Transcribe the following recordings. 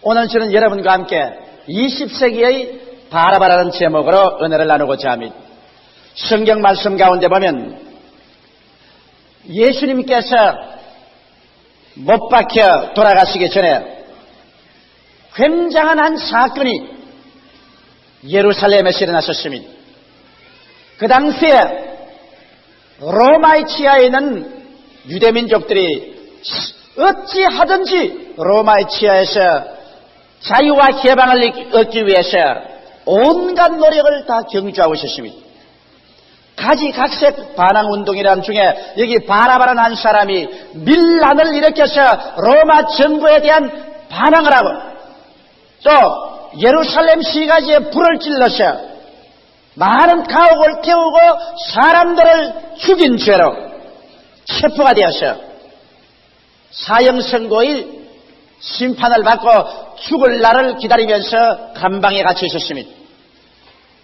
오늘 저는 여러분과 함께 20세기의 바라바라는 제목으로 은혜를 나누고자 합니다. 성경 말씀 가운데 보면 예수님께서 못 박혀 돌아가시기 전에 굉장한 한 사건이 예루살렘에서 일어났었습니다. 그 당시에 로마의 치하에 있는 유대민족들이 어찌 하든지 로마의 치하에서 자유와 해방을 얻기 위해서 온갖 노력을 다 경주하고 있었습니다. 가지각색 반항운동이라는 중에 여기 바라바라는 한 사람이 밀란을 일으켜서 로마 정부에 대한 반항을 하고 또 예루살렘 시가지에 불을 찔러서 많은 가옥을 태우고 사람들을 죽인 죄로 체포가 되어서 사형 선고일 심판을 받고 죽을 날을 기다리면서 감방에 갇혀 있었습니다.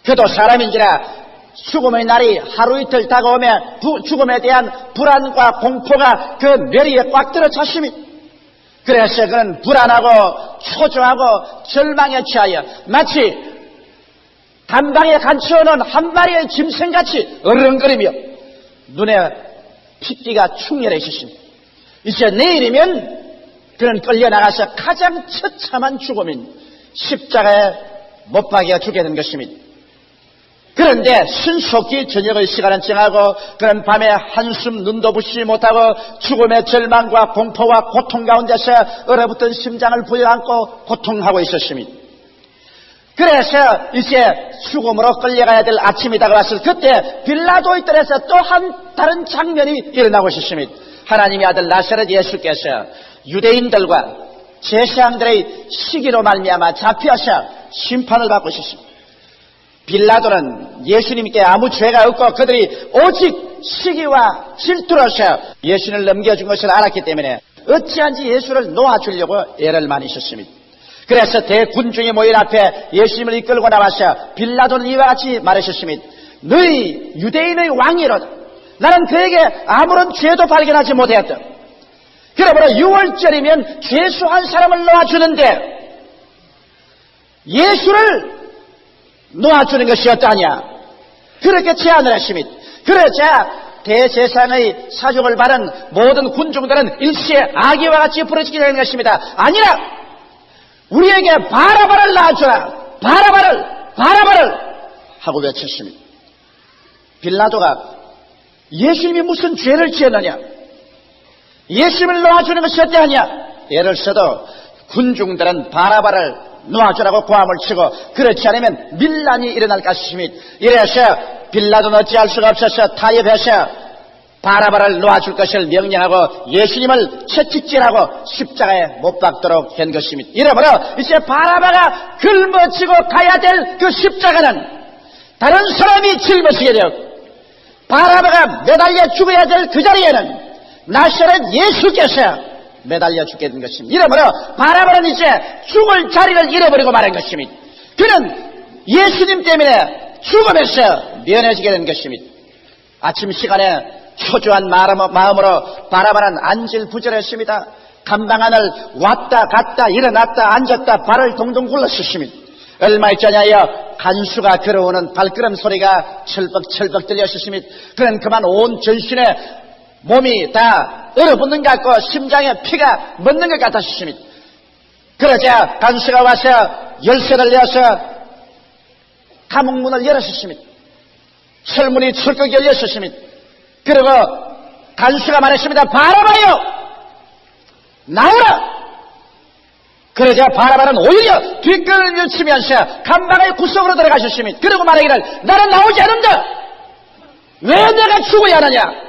그도 사람인지라 죽음의 날이 하루 이틀 다가오면 죽음에 대한 불안과 공포가 그 뇌리에 꽉 들어찼습니다. 그래서 그는 불안하고 초조하고 절망에 취하여 마치 단방에 갇혀오는 한 마리의 짐승같이 어른거리며 눈에 핏기가 충혈해 있었습니다. 이제 내일이면 그는 끌려나가서 가장 처참한 죽음인 십자가에 못 박여 죽게 된 것입니다. 그런데 신속히 저녁의 시간은 지나고 그는 밤에 한숨 눈도 부시지 못하고 죽음의 절망과 공포와 고통 가운데서 얼어붙은 심장을 부여안고 고통하고 있었습니다. 그래서 이제 죽음으로 끌려가야 될 아침이 다가왔을 그때 빌라도의 뜰에서 또 한 다른 장면이 일어나고 있었습니다. 하나님의 아들 나사렛 예수께서 유대인들과 제사장들의 시기로 말미암아 잡혀서 심판을 받고 있었습니다. 빌라도는 예수님께 아무 죄가 없고 그들이 오직 시기와 질투로서 예수를 넘겨준 것을 알았기 때문에 어찌한지 예수를 놓아주려고 애를 많이 썼습니다. 그래서 대군중이 모인 앞에 예수님을 이끌고 나와서 빌라도는 이와 같이 말하셨습니다. 너희 유대인의 왕이로다. 나는 그에게 아무런 죄도 발견하지 못하였다. 그러므로 6월절이면 죄수 한 사람을 놓아주는데 예수를 놓아주는 것이 어떠하냐. 그렇게 제안을 했습니다. 그러자 대제상의 사족을 받은 모든 군중들은 일시에 아기와 같이 부러지게 되는 것입니다. 아니라 우리에게 바라바를 놔주라. 바라바를 바라바를 하고 외쳤습니다. 빌라도가 예수님이 무슨 죄를 지었느냐? 예수님을 놓아주는 것이 어떠하냐? 예를 써도 군중들은 바라바를 놓아주라고 고함을 치고 그렇지 않으면 밀란이 일어날 것입니다. 이래서 빌라도는 어찌할 수가 없어서 타협해서 바라바를 놓아줄 것을 명령하고 예수님을 채찍질하고 십자가에 못 박도록 한 것입니다. 이러므로 이제 바라바가 짊어지고 가야 될 그 십자가는 다른 사람이 짊어지게 되었고 바라바가 매달려 죽어야 될 그 자리에는 나사렛 예수께서 매달려 죽게 된 것입니다. 이러므로 바라바는 이제 죽을 자리를 잃어버리고 말한 것입니다. 그는 예수님 때문에 죽음에서 면해지게 된 것입니다. 아침 시간에 초조한 마음으로 바라바는 안질부절했습니다. 감방 안을 왔다 갔다 일어났다 앉았다 발을 동동 굴렀습니다. 얼마 있자냐여 간수가 걸어오는 발걸음 소리가 철벅철벅 들렸습니다. 그는 그만 온 전신에 몸이 다 얼어붙는 것 같고 심장에 피가 멎는 것 같았습니다. 그러자 간수가 와서 열쇠를 내어서 감옥문을 열었습니다. 철문이 철컥 열렸습니다. 그리고 간수가 말했습니다. 바라봐요! 나오라! 그러자 바라바는 오히려 뒷걸을 밀치면서 감방의 구석으로 들어가셨습니다. 그리고 말하기를 나는 나오지 않는다! 왜 내가 죽어야 하느냐?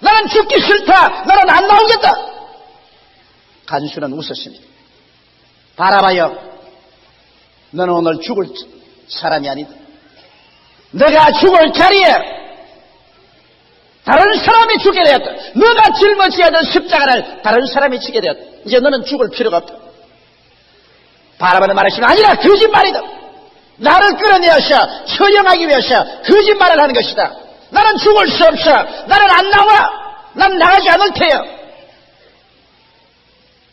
나는 죽기 싫다! 나는 안 나오겠다! 간수는 웃었습니다. 바라봐요. 너는 오늘 죽을 사람이 아니다. 내가 죽을 자리에 다른 사람이 죽게 되었다. 너가 짊어져야 될 십자가를 다른 사람이 지게 되었다. 이제 너는 죽을 필요가 없다. 바라보는 말하시면 아니라 거짓말이다. 나를 끌어내어서 처형하기 위해서 거짓말을 하는 것이다. 나는 죽을 수 없어. 나는 안 나와. 난 나가지 않을 테요.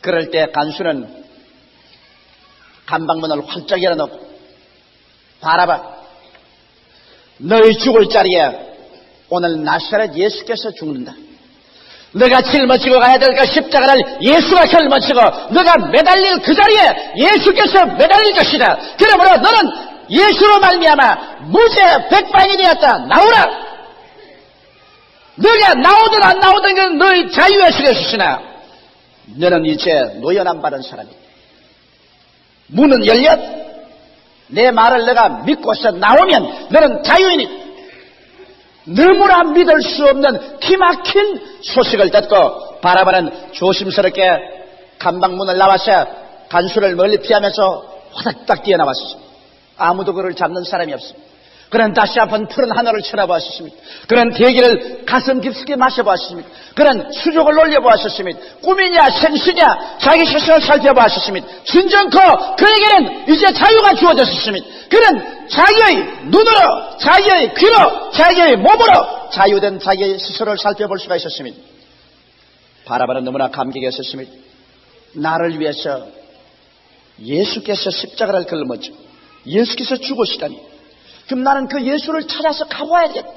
그럴 때 간수는 감방문을 활짝 열어놓고 바라봐. 너희 죽을 자리에 오늘 나사렛 예수께서 죽는다. 너가 짊어지고 가야 될 그 십자가를 예수가 짊어지고 너가 매달릴 그 자리에 예수께서 매달릴 것이다. 그러므로 너는 예수로 말미암아 무죄 백반이 되었다. 나오라. 너가 나오든 안 나오든 그 너희 자유의 수레수시나 너는 이제 노연한 받은 사람이다. 문은 열렸. 내 말을 내가 믿고서 나오면 너는 자유인이다. 너무나 믿을 수 없는 기막힌 소식을 듣고 바라바는 조심스럽게 감방문을 나와서 간수를 멀리 피하면서 화닥닥 뛰어나왔습니다. 아무도 그를 잡는 사람이 없습니다. 그는 다시 한번 푸른 하늘을 쳐다보았습니다. 그는 대기를 가슴 깊숙이 마셔보았습니다. 그는 수족을 올려보았습니다. 꿈이냐 생시냐 자기 스스로 살펴보았습니다. 진정코 그에게는 이제 자유가 주어졌습니다. 그는 자기의 눈으로 자기의 귀로 자기의 몸으로 자유된 자기의 스스로를 살펴볼 수가 있었습니다. 바라바는 너무나 감격했었습니다. 나를 위해서 예수께서 십자가를 걸머져 예수께서 죽으시다니 그럼 나는 그 예수를 찾아서 가보아야겠다.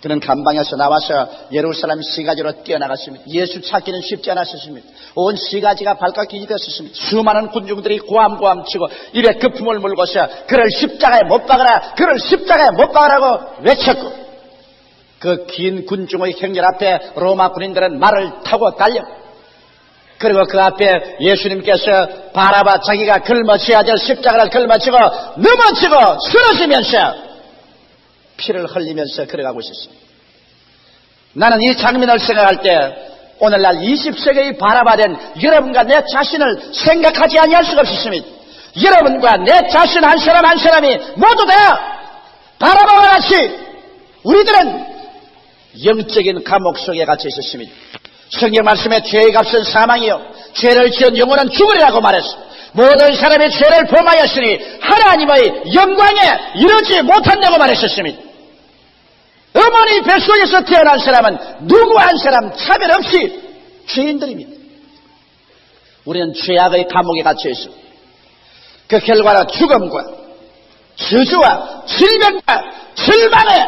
그는 감방에서 나와서 예루살렘 시가지로 뛰어나갔습니다. 예수 찾기는 쉽지 않았습니다. 온 시가지가 발칵 뒤집혔습니다. 수많은 군중들이 고함고함 치고 입에 거품을 물고서 그를 십자가에 못 박아라, 그를 십자가에 못 박아라고 외쳤고 그 긴 군중의 행렬 앞에 로마 군인들은 말을 타고 달려 그리고 그 앞에 예수님께서 바라바 자기가 걸머져야 될 십자가를 걸머지고 넘어지고 쓰러지면서 피를 흘리면서 걸어가고 있었습니다. 나는 이 장면을 생각할 때 오늘날 20세기의 바라바된 여러분과 내 자신을 생각하지 아니할 수가 없습니다. 여러분과 내 자신 한 사람 한 사람이 모두 다 바라바와 같이 우리들은 영적인 감옥 속에 갇혀 있었습니다. 성경 말씀에 죄의 값은 사망이요 죄를 지은 영혼은 죽으리라고 말했어. 모든 사람이 죄를 범하였으니 하나님의 영광에 이르지 못한다고 말했었습니다. 어머니 뱃속에서 태어난 사람은 누구 한 사람 차별 없이 죄인들입니다. 우리는 죄악의 감옥에 갇혀 있어. 그 결과는 죽음과 저주와 질병과 절망에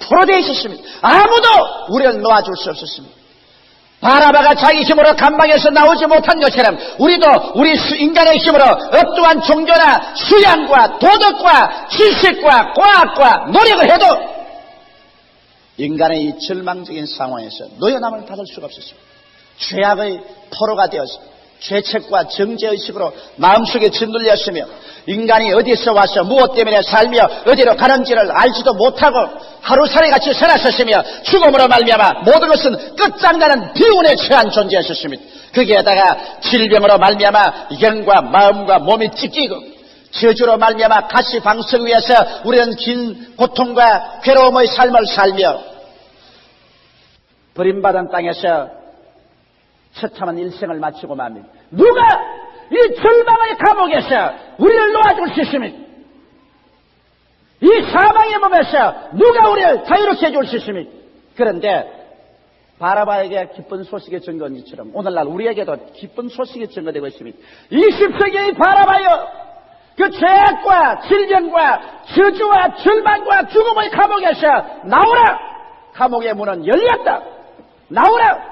포로되어 있었습니다. 아무도 우리를 놓아줄 수 없었습니다. 바라바가 자기 힘으로 감방에서 나오지 못한 것처럼 우리도 우리 인간의 힘으로 어떠한 종교나 수양과 도덕과 지식과 과학과 노력을 해도 인간의 이 절망적인 상황에서 노연함을 받을 수가 없었습니다. 죄악의 포로가 되어서 죄책과 정죄의식으로 마음속에 짓눌렸으며 인간이 어디서 와서 무엇 때문에 살며 어디로 가는지를 알지도 못하고 하루살이 같이 살았었으며 죽음으로 말미암아 모든 것은 끝장나는 비운에 처한 존재였었습니다. 거기에다가 질병으로 말미암아 영과 마음과 몸이 찢기고 저주로 말미암아 가시 방석 위에서 우리는 긴 고통과 괴로움의 삶을 살며 버림받은 땅에서 처참한 일생을 마치고 맙니다. 누가 이 절망의 감옥에서 우리를 놓아줄 수 있습니까? 이 사망의 몸에서 누가 우리를 자유롭게 해줄 수 있습니까? 그런데 바라바에게 기쁜 소식이 증거한 것처럼 오늘날 우리에게도 기쁜 소식이 증거되고 있습니다. 20세기의 바라바여 그 죄악과 질병과 저주와 절망과 죽음의 감옥에서 나오라! 감옥의 문은 열렸다! 나오라!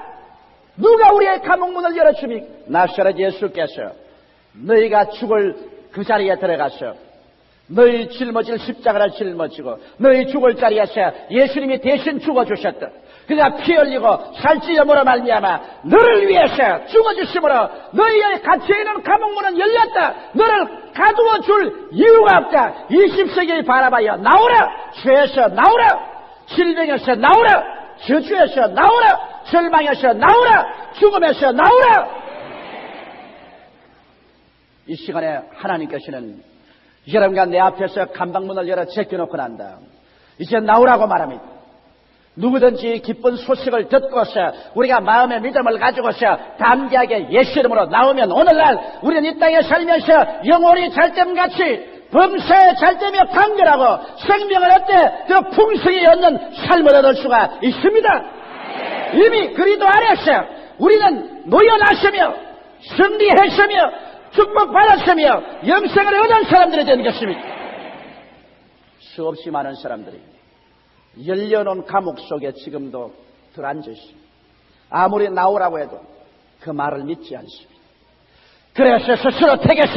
누가 우리의 감옥 문을 열어주니 나사렛 예수께서 너희가 죽을 그 자리에 들어가서 너희 짊어질 십자가를 짊어지고 너희 죽을 자리에서 예수님이 대신 죽어주셨다. 그가 피 흘리고 살찌염으로 말미암아 너를 위해서 죽어주심으로 너희의 갇혀있는 감옥문은 열렸다. 너를 가두어 줄 이유가 없다. 20세기의 바라봐요. 나오라. 죄에서 나오라. 질병에서 나오라. 저주에서 나오라. 절망에서 나오라! 죽음에서 나오라! 이 시간에 하나님께서는 여러분과 내 앞에서 감방문을 열어 제껴놓고 난 다음 이제 나오라고 말합니다. 누구든지 기쁜 소식을 듣고서 우리가 마음의 믿음을 가지고서 담대하게 예수 이름으로 나오면 오늘날 우리는 이 땅에 살면서 영혼이 잘됨같이 범사에 잘되며 강렬하고 생명을 얻되 그 풍성히 얻는 삶을 얻을 수가 있습니다. 이미 그리도 안에서 우리는 노연하시며 승리했으며 축복받았으며 영생을 얻은 사람들이 되는 것입니다. 수없이 많은 사람들이 열려놓은 감옥 속에 지금도 있습니다. 아무리 나오라고 해도 그 말을 믿지 않습니다. 그래서 스스로 택해서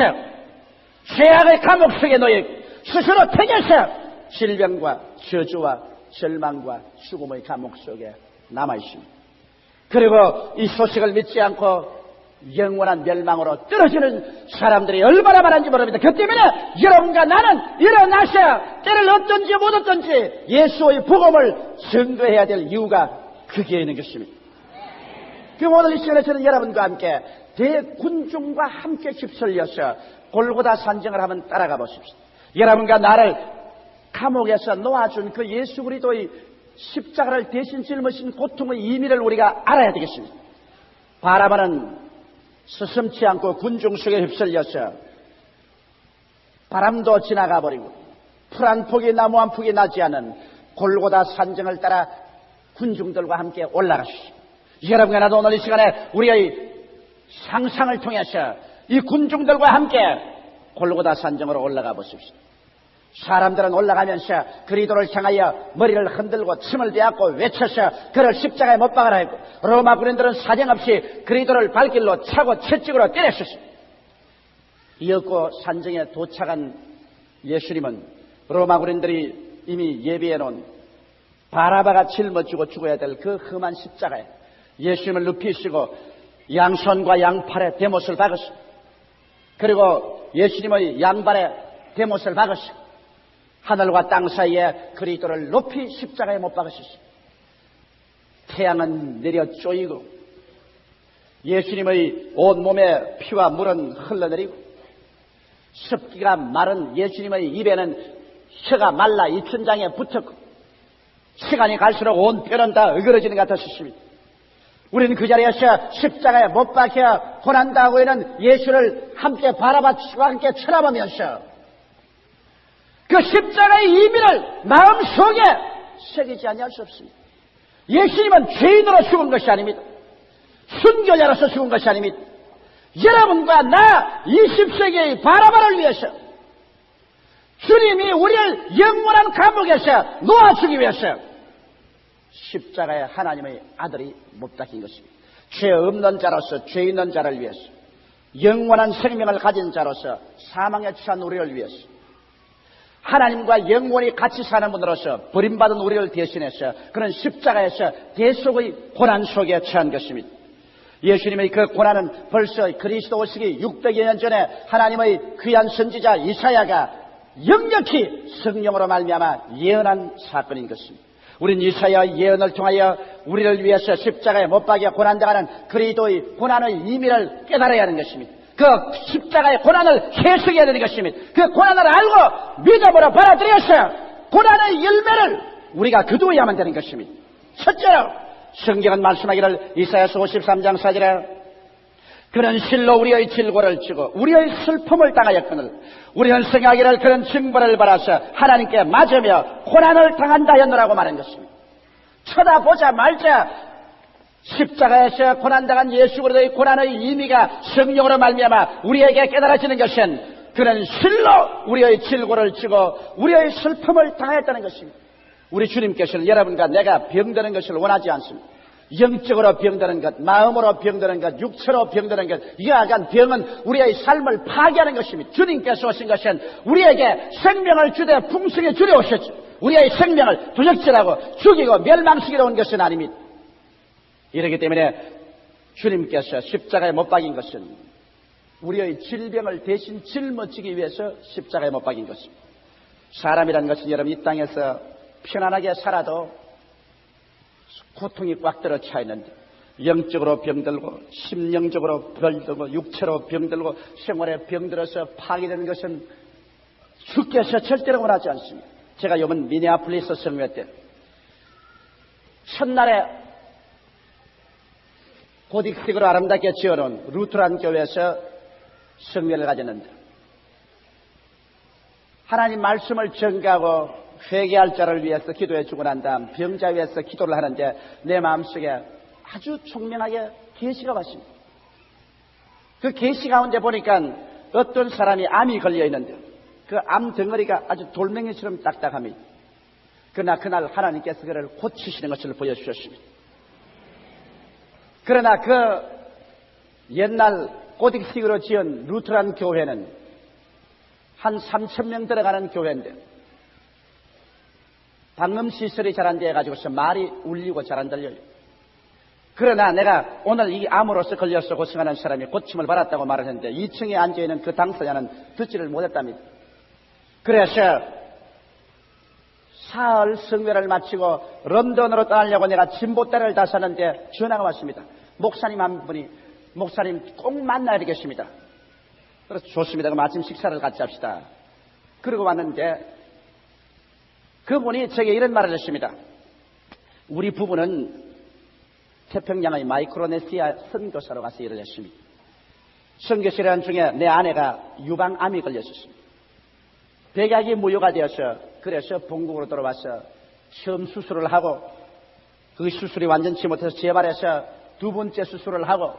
죄악의 감옥 속에 놓여 스스로 택해서 질병과 저주와 절망과 죽음의 감옥 속에 남아 있습니다. 그리고 이 소식을 믿지 않고 영원한 멸망으로 떨어지는 사람들이 얼마나 많은지 모릅니다. 그 때문에 여러분과 나는 일어나셔 때를 어떤지 못 어떤지 예수의 복음을 증거해야 될 이유가 그게 있는 것입니다. 그 오늘 이 시간에 저는 여러분과 함께 대군중과 함께 휩쓸려서 골고다 산정을 한번 따라가 보십시오. 여러분과 나를 감옥에서 놓아준 그 예수 그리스도의 십자가를 대신 짊으신 고통의 의미를 우리가 알아야 되겠습니다. 바라바는 스슴치 않고 군중 속에 휩쓸려서 바람도 지나가 버리고 풀 한 폭이 나무 한 폭이 나지 않은 골고다 산정을 따라 군중들과 함께 올라가시오. 여러분과 나도 오늘 이 시간에 우리의 상상을 통해서 이 군중들과 함께 골고다 산정으로 올라가 보십시오. 사람들은 올라가면서 그리도를 향하여 머리를 흔들고 침을 대었고 외쳐서 그를 십자가에 못 박아라 했고 로마 군인들은 사정없이 그리도를 발길로 차고 채찍으로 때렸었습니다. 이었고 산정에 도착한 예수님은 로마 군인들이 이미 예비해 놓은 바라바가 짊어지고 죽어야 될 그 험한 십자가에 예수님을 눕히시고 양손과 양팔에 대못을 박으시고 그리고 예수님의 양발에 대못을 박으시고 하늘과 땅 사이에 그리스도를 높이 십자가에 못 박으셨습니다. 태양은 내려 쪼이고 예수님의 온몸에 피와 물은 흘러내리고 습기가 마른 예수님의 입에는 혀가 말라 입천장에 붙었고 시간이 갈수록 온 뼈는 다 으그러지는 것 같았습니다. 우리는 그 자리에서 십자가에 못 박혀 고난다고 하는 예수를 함께 바라봐주고 함께 쳐다보면서 그 십자가의 의미를 마음속에 새기지 아니할 수 없습니다. 예수님은 죄인으로 죽은 것이 아닙니다. 순교자로서 죽은 것이 아닙니다. 여러분과 나 20세기의 바라바를 위해서 주님이 우리를 영원한 감옥에서 놓아주기 위해서 십자가에 하나님의 아들이 못 박힌 것입니다. 죄 없는 자로서 죄 있는 자를 위해서 영원한 생명을 가진 자로서 사망에 취한 우리를 위해서 하나님과 영원히 같이 사는 분으로서 버림받은 우리를 대신해서 그런 십자가에서 대속의 고난 속에 처한 것입니다. 예수님의 그 고난은 벌써 그리스도 오시기 600여 년 전에 하나님의 귀한 선지자 이사야가 역력히 성령으로 말미암아 예언한 사건인 것입니다. 우린 이사야 예언을 통하여 우리를 위해서 십자가에 못 박여 고난당하는 그리스도의 고난의 의미를 깨달아야 하는 것입니다. 그 십자가의 고난을 해석해야 되는 것입니다. 그 고난을 알고 믿음으로 받아들여서 고난의 열매를 우리가 거두어야만 되는 것입니다. 첫째로 성경은 말씀하기를 이사야서 53장 4절에 그는 실로 우리의 질고를 지고 우리의 슬픔을 당하였거늘 우리는 생각하기를 그런 징벌을 받아서 하나님께 맞으며 고난을 당한다였노라고 말한 것입니다. 쳐다보자 말자 십자가에서 고난당한 예수 그리스도의 고난의 의미가 성령으로 말미암아 우리에게 깨달아지는 것은 그는 실로 우리의 질고를 지고 우리의 슬픔을 당하였다는 것입니다. 우리 주님께서는 여러분과 내가 병드는 것을 원하지 않습니다. 영적으로 병드는 것, 마음으로 병드는 것, 육체로 병드는 것, 이와간 병은 우리의 삶을 파괴하는 것입니다. 주님께서 오신 것은 우리에게 생명을 주되 풍성히 주려 오셨죠. 우리의 생명을 도적질하고 죽이고 멸망시키러 온 것은 아닙니다. 이렇기 때문에 주님께서 십자가에 못 박인 것은 우리의 질병을 대신 짊어지기 위해서 십자가에 못 박인 것입니다. 사람이라는 것은 여러분 이 땅에서 편안하게 살아도 고통이 꽉 들어 차 있는데 영적으로 병들고 심령적으로 병들고 육체로 병들고 생활에 병들어서 파괴되는 것은 주께서 절대로 원하지 않습니다. 제가 요번 미네아폴리스 성회 때 첫날에 고딕식으로 아름답게 지어놓은 루트란 교회에서 성회를 가졌는데 하나님 말씀을 전가하고 회개할 자를 위해서 기도해 주고 난 다음 병자 위해서 기도를 하는데 내 마음속에 아주 총명하게 계시가 왔습니다. 그 계시 가운데 보니까 어떤 사람이 암이 걸려 있는데 그 암 덩어리가 아주 돌멩이처럼 딱딱합니다. 그러나 그날 하나님께서 그를 고치시는 것을 보여주셨습니다. 그러나 그 옛날 고딕식으로 지은 루트란 교회는 한 3천 명 들어가는 교회인데 방음 시설이 잘 안 돼 가지고서 말이 울리고 잘 안 들려요. 그러나 내가 오늘 이 암으로서 걸려서 고생하는 사람이 고침을 받았다고 말을 했는데 2층에 앉아 있는 그 당사자는 듣지를 못했답니다. 그래서 사흘 성회를 마치고 런던으로 떠나려고 내가 진보대를 다샀는데 전화가 왔습니다. 목사님 한 분이 목사님 꼭 만나야 되겠습니다. 그래서 좋습니다. 그럼 아침 식사를 같이 합시다. 그러고 왔는데 그분이 제게 이런 말을 했습니다. 우리 부부는 태평양의 마이크로네시아 선교사로 가서 일을 했습니다. 선교실한 중에 내 아내가 유방암이 걸렸었습니다. 백약이 무효가 되어서 그래서 본국으로 돌아와서 처음 수술을 하고 그 수술이 완전치 못해서 재발해서 두 번째 수술을 하고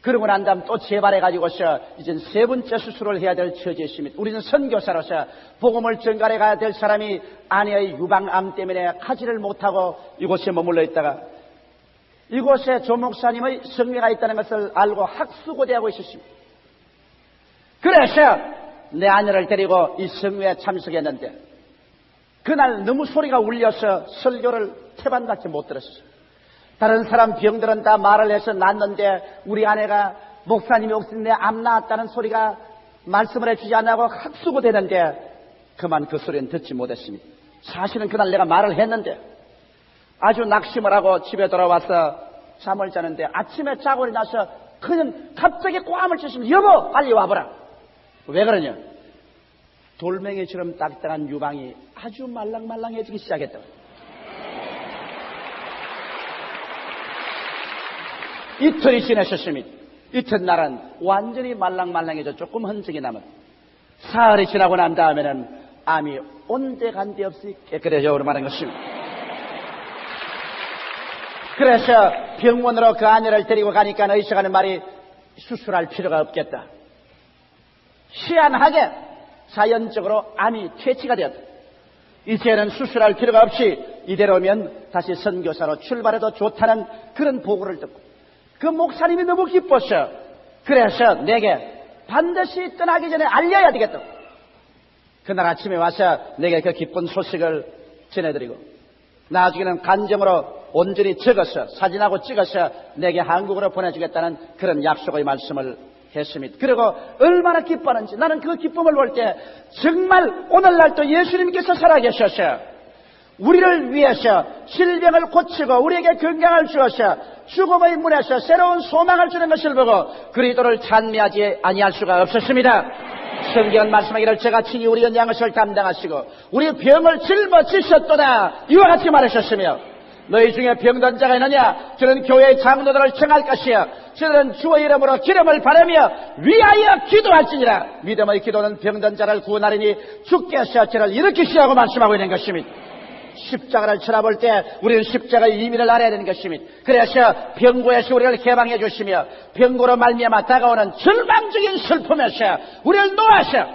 그러고 난 다음 또 재발해가지고서 이제 세 번째 수술을 해야 될 처지에 있습니다. 우리는 선교사로서 복음을 전갈해 가야 될 사람이 아내의 유방암 때문에 가지를 못하고 이곳에 머물러 있다가 이곳에 조 목사님의 성례가 있다는 것을 알고 학수고대하고 있었습니다. 그래서 내 아내를 데리고 이 성회에 참석했는데 그날 너무 소리가 울려서 설교를 태반밖에 못 들었어요. 다른 사람 병들은 다 말을 해서 났는데 우리 아내가 목사님이 혹시 내 암 나았다는 소리가 말씀을 해주지 않고 학수고 되는데 그만 그 소리는 듣지 못했습니다. 사실은 그날 내가 말을 했는데 아주 낙심을 하고 집에 돌아와서 잠을 자는데 아침에 자고 일어나서 그냥 갑자기 꽝을 치시면 여보 빨리 와보라. 왜 그러냐? 돌멩이처럼 딱딱한 유방이 아주 말랑말랑해지기 시작했다. 이틀이 지나셨습니다. 이튿날은 완전히 말랑말랑해져 조금 흔적이 남은 사흘이 지나고 난 다음에는 암이 온데간데 없이 깨끗해져 오르마는 것입니다. 그래서 병원으로 그 아내를 데리고 가니까 의사가 하는 말이 수술할 필요가 없겠다. 희한하게 자연적으로 암이 퇴치가 되었다. 이제는 수술할 필요가 없이 이대로면 다시 선교사로 출발해도 좋다는 그런 보고를 듣고 그 목사님이 너무 기뻤어. 그래서 내게 반드시 떠나기 전에 알려야 되겠다. 그날 아침에 와서 내게 그 기쁜 소식을 전해드리고 나중에는 간정으로 온전히 적어서 사진하고 찍어서 내게 한국으로 보내주겠다는 그런 약속의 말씀을 했습니다. 그리고 얼마나 기뻐하는지 나는 그 기쁨을 볼 때 정말 오늘날도 예수님께서 살아계셔서 우리를 위해서 질병을 고치고 우리에게 건강을 주어서 죽음의 문에서 새로운 소망을 주는 것을 보고 그리스도를 찬미하지 아니할 수가 없었습니다. 성경 말씀하기를 제가 친히 우리 연양 것을 담당하시고 우리 병을 짊어지셨도다 이와 같이 말하셨으며 너희 중에 병든 자가 있느냐 저는 교회의 장로들을 청할 것이여 저들은 주의 이름으로 기름을 바르며 위하여 기도할지니라 믿음의 기도는 병든 자를 구원하리니 주께서 저를 일으키시라고 말씀하고 있는 것입니다. 십자가를 쳐다볼 때 우리는 십자가의 의미를 알아야 되는 것입니다. 그래서 병고에서 우리를 개방해 주시며 병고로 말미암아 다가오는 절망적인 슬픔에서 우리를 놓아서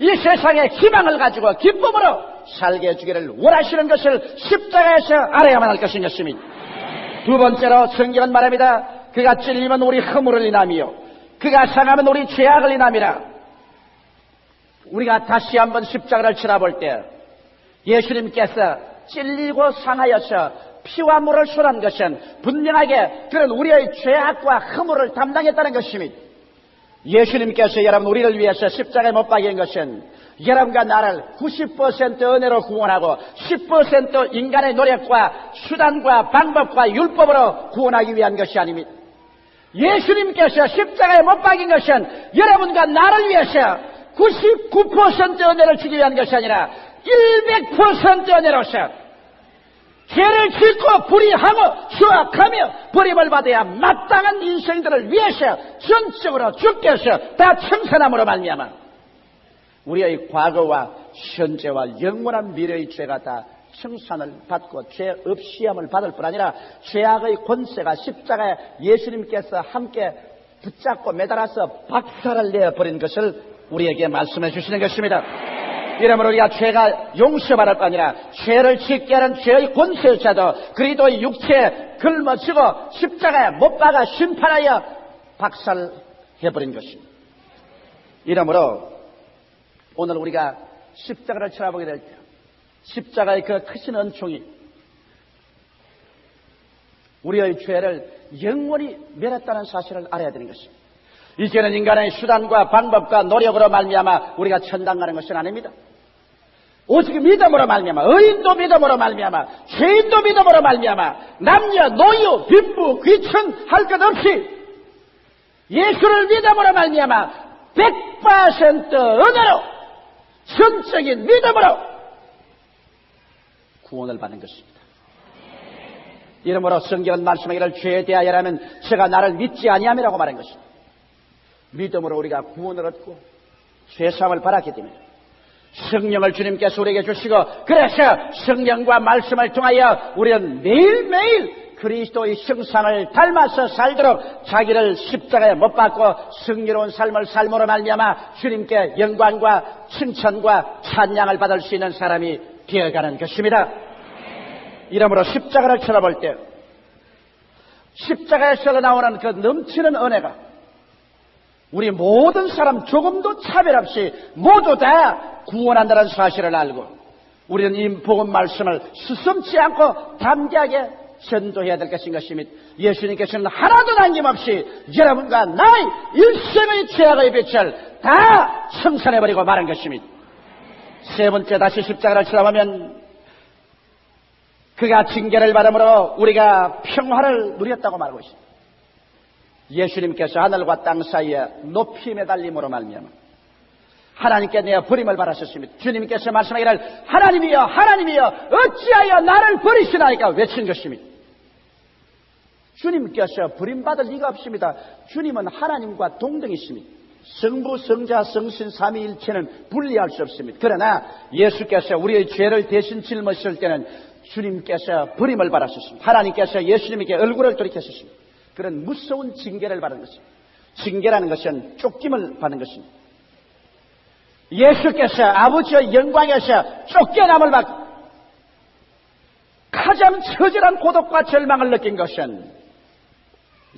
이 세상에 희망을 가지고 기쁨으로 살게 해주기를 원하시는 것을 십자가에서 알아야만 할 것인 것입니다. 두 번째로 성경은 말합니다. 그가 찔리면 우리 허물을 인함이요. 그가 상하면 우리 죄악을 인함이라. 우리가 다시 한번 십자가를 쳐다볼 때 예수님께서 찔리고 상하여서 피와 물을 쏟은 것은 분명하게 그런 우리의 죄악과 허물을 담당했다는 것입니다. 예수님께서 여러분 우리를 위해서 십자가에 못 박인 것은 여러분과 나를 90% 은혜로 구원하고 10% 인간의 노력과 수단과 방법과 율법으로 구원하기 위한 것이 아닙니다. 예수님께서 십자가에 못 박인 것은 여러분과 나를 위해서 99% 은혜를 주기 위한 것이 아니라 100% 은혜로서 죄를 짓고 불의하고 수악하며 버림을 받아야 마땅한 인생들을 위해서 전적으로 주께서 다 청산함으로 말미암아 우리의 과거와 현재와 영원한 미래의 죄가 다 청산을 받고 죄 없이함을 받을 뿐 아니라 죄악의 권세가 십자가에 예수님께서 함께 붙잡고 매달아서 박살을 내버린 것을 우리에게 말씀해 주시는 것입니다. 이러므로 우리가 죄가 용서받을 거 아니라 죄를 짓게 하는 죄의 권세조차도 그리스도의 육체에 걸머지고 십자가에 못 박아 심판하여 박살해버린 것입니다. 이러므로 오늘 우리가 십자가를 쳐다보게 될 때 십자가의 그 크신 은총이 우리의 죄를 영원히 멸했다는 사실을 알아야 되는 것입니다. 이제는 인간의 수단과 방법과 노력으로 말미암아 우리가 천당 가는 것은 아닙니다. 오직 믿음으로 말미암아 의인도 믿음으로 말미암아 죄인도 믿음으로 말미암아 남녀 노유 빈부 귀천 할 것 없이 예수를 믿음으로 말미암아 100% 은혜로 전적인 믿음으로 구원을 받는 것입니다. 이러므로 성경은 말씀하기를 죄에 대하여라면 제가 나를 믿지 아니함이라고 말한 것입니다. 믿음으로 우리가 구원을 얻고 죄사함을 받았기 때문에 성령을 주님께서 우리에게 주시고 그래서 성령과 말씀을 통하여 우리는 매일매일 그리스도의 형상을 닮아서 살도록 자기를 십자가에 못 박고 승리로운 삶을 삶으로 말미암아 주님께 영광과 칭찬과 찬양을 받을 수 있는 사람이 되어가는 것입니다. 이러므로 십자가를 쳐다볼 때 십자가에서 나오는 그 넘치는 은혜가 우리 모든 사람 조금도 차별 없이 모두 다 구원한다는 사실을 알고 우리는 이 복음 말씀을 수습지 않고 담대하게 전도해야 될 것인 것입니다. 예수님께서는 하나도 남김없이 여러분과 나의 일생의 죄악의 빛을 다 청산해버리고 말한 것입니다. 세 번째 다시 십자가를 쳐다보면 그가 징계를 받음으로 우리가 평화를 누렸다고 말하고 있습니다. 예수님께서 하늘과 땅 사이에 높이 매달림으로 말미암아 하나님께 내어 버림을 받았었습니다. 주님께서 말씀하기를 하나님이여 하나님이여 어찌하여 나를 버리시나이까 외친 것입니다. 주님께서 버림받을 리가 없습니다. 주님은 하나님과 동등이십니다. 성부, 성자, 성신, 삼위일체는 분리할 수 없습니다. 그러나 예수께서 우리의 죄를 대신 짊어졌을 때는 주님께서 버림을 받았었습니다. 하나님께서 예수님에게 얼굴을 돌이켰었습니다. 그런 무서운 징계를 받은 것입니다. 징계라는 것은 쫓김을 받는 것입니다. 예수께서 아버지의 영광에서 쫓겨남을 받고 가장 처절한 고독과 절망을 느낀 것은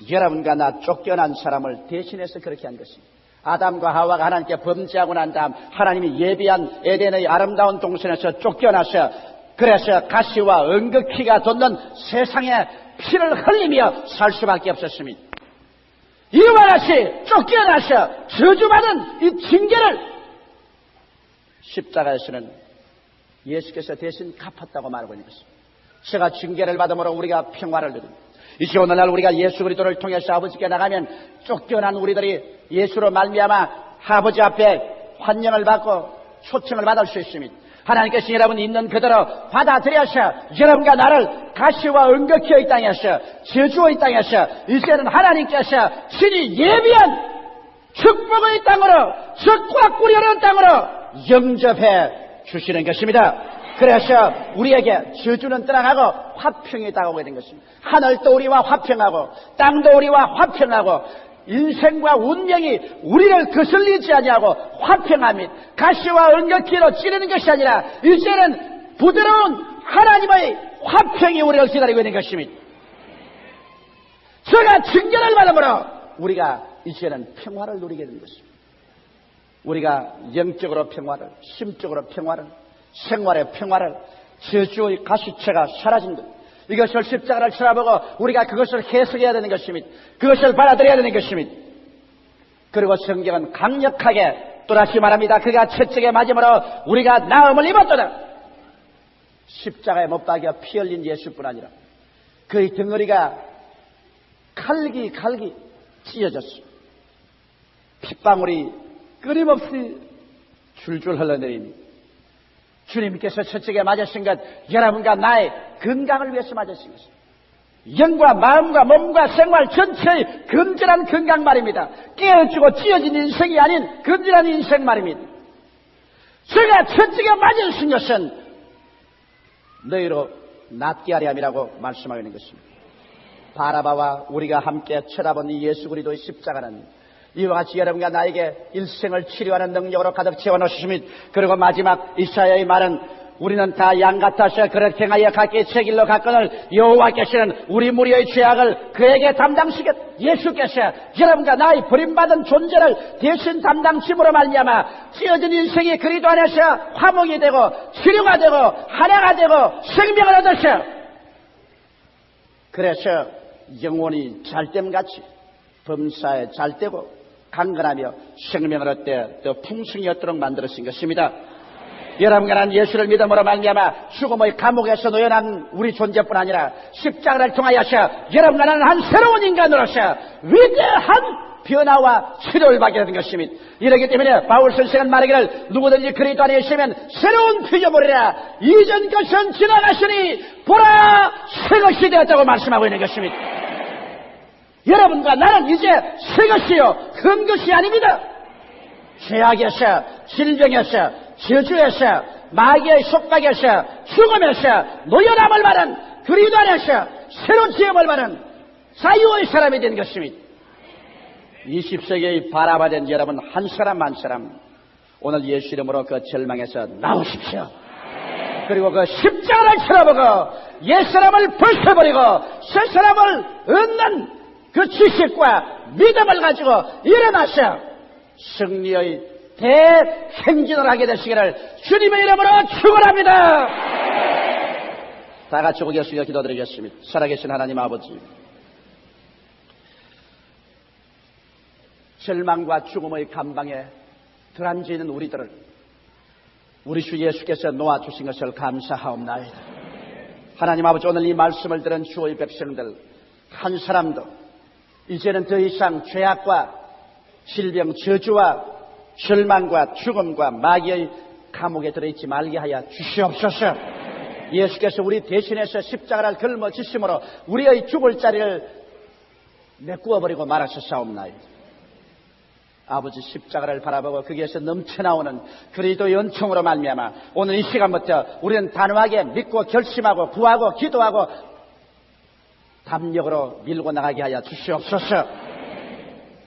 여러분과 나 쫓겨난 사람을 대신해서 그렇게 한 것입니다. 아담과 하와가 하나님께 범죄하고 난 다음 하나님이 예비한 에덴의 아름다운 동산에서 쫓겨나서 그래서 가시와 은극히가 돋는 세상에 피를 흘리며 살 수밖에 없었습니다. 이와 같이 쫓겨나서 저주받은 이 징계를 십자가에서는 예수께서 대신 갚았다고 말하고 있는 것입니다. 제가 징계를 받음으로 우리가 평화를 누립니다. 이제 오늘날 우리가 예수 그리스도를 통해서 아버지께 나가면 쫓겨난 우리들이 예수로 말미암아 아버지 앞에 환영을 받고 초청을 받을 수 있습니다. 하나님께서 여러분 있는 그대로 받아들여서 여러분과 나를 가시와 은극히 이 땅에서 저주의 땅에서 이제는 하나님께서 친히 예비한 축복의 땅으로 적과 꿀이라는 땅으로 영접해 주시는 것입니다. 그래서 우리에게 저주는 떠나가고 화평이 다가오게 된 것입니다. 하늘도 우리와 화평하고 땅도 우리와 화평하고 인생과 운명이 우리를 거슬리지 아니하고 화평함이 가시와 은격기로 찌르는 것이 아니라 이제는 부드러운 하나님의 화평이 우리를 기다리고 있는 것입니다. 제가 징계를 받음으로 우리가 이제는 평화를 누리게 되는 것입니다. 우리가 영적으로 평화를, 심적으로 평화를, 생활의 평화를, 저주의 가시체가 사라진 것. 이것을 십자가를 쳐다보고 우리가 그것을 해석해야 되는 것입니다. 그것을 받아들여야 되는 것입니다. 그리고 성경은 강력하게 또다시 말합니다. 그가 채찍에 맞음으로 우리가 나음을 입었도다. 십자가에 못 박여 피 흘린 예수뿐 아니라 그의 덩어리가 칼기 칼기 찢어졌습니다. 핏방울이 끊임없이 줄줄 흘러내리니 주님께서 첫째에 맞으신 것 여러분과 나의 건강을 위해서 맞으신 것입니다. 영과 마음과 몸과 생활 전체의 건전한 건강 말입니다. 깨어지고 찢어진 인생이 아닌 건전한 인생 말입니다. 제가 첫째에 맞으신 것은 너희로 낫게 하려 함이라고 말씀하고 있는 것입니다. 바라바와 우리가 함께 쳐다본 이 예수 그리스도의 십자가는 이와 같이 여러분과 나에게 일생을 치료하는 능력으로 가득 채워넣으시며 그리고 마지막 이사야의 말은 우리는 다 양 같아서 그렇게 행하여 각기 제 길로 갔거늘 여호와께서는 우리 무리의 죄악을 그에게 담당시겠 예수께서 여러분과 나의 버림받은 존재를 대신 담당심으로 말미암아 찢어진 인생이 그리도 안에서 화목이 되고 치료가 되고 하나가 되고 생명을 얻으셔. 그래서 영혼이 잘됨같이 범사에 잘되고 강건하며 생명을 얻되 또 풍성히 얻도록 만들어진 것입니다. 여러분과 난 예수를 믿음으로 말미암아 죽음의 감옥에서 놓여난 우리 존재뿐 아니라 십자가를 통하여서 여러분과 나는 한 새로운 인간으로서 위대한 변화와 치료를 받게 된 것입니다. 이러기 때문에 바울 선생은 말하기를 누구든지 그리스도 안에 있으면 새로운 피조물이라 이전 것은 지나갔으니 보라 새 것이 되었다고 말씀하고 있는 것입니다. 여러분과 나는 이제 새 것이요 큰 것이 아닙니다. 죄악에서 질병에서 저주에서 마귀의 속박에서 죽음에서 노연함을 받은 그리스도 안에서 새로운 지음을 받은 자유의 사람이 된 것입니다. 20세기의 바라바된 여러분 한 사람 한 사람 오늘 예수 이름으로 그 절망에서 나오십시오. 그리고 그 십자가를 쳐다보고 옛사람을 벗어버리고 새 사람을 얻는 그 지식과 믿음을 가지고 일어나서 승리의 대행진을 하게 되시기를 주님의 이름으로 축원합니다. 다 같이 고개 숙여 기도드리겠습니다. 살아계신 하나님 아버지 절망과 죽음의 감방에 들어앉아 있는 우리들을 우리 주 예수께서 놓아주신 것을 감사하옵나이다. 하나님 아버지 오늘 이 말씀을 들은 주의 백성들 한 사람도 이제는 더 이상 죄악과 질병, 저주와 절망과 죽음과 마귀의 감옥에 들어있지 말게 하여 주시옵소서. 예수께서 우리 대신해서 십자가를 걸머지심으로 우리의 죽을 자리를 메꾸어버리고 말하셨사옵나이다. 아버지 십자가를 바라보고 거기에서 넘쳐나오는 그리스도의 은총으로 말미암아 오늘 이 시간부터 우리는 단호하게 믿고 결심하고 구하고 기도하고 담력으로 밀고 나가게 하여 주시옵소서.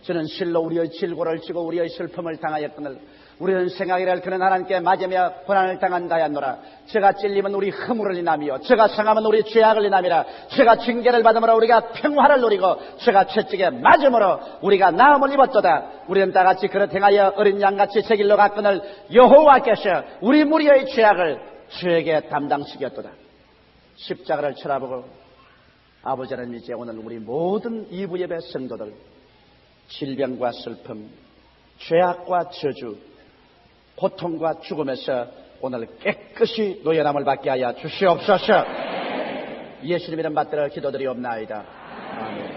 저는 실로 우리의 질고를 지고 우리의 슬픔을 당하였거늘 우리는 생각이랄 그는 하나님께 맞으며 고난을 당한다 하였노라. 제가 찔리면 우리 허물을 인하며 제가 상하면 우리 죄악을 인함이라. 제가 징계를 받음으로 우리가 평화를 누리고 제가 채찍에 맞음으로 우리가 나음을 입었도다. 우리는 다같이 그렇 행하여 어린 양같이 제 길로 갔거늘 여호와께서 우리 무리의 죄악을 저에게 담당시켰도다. 십자가를 쳐다보고 아버지는 이제 오늘 우리 모든 이부 예배 성도들 질병과 슬픔, 죄악과 저주, 고통과 죽음에서 오늘 깨끗이 노연함을 받게 하여 주시옵소서. 예수님 이름 받들어 기도드리옵나이다. 아멘.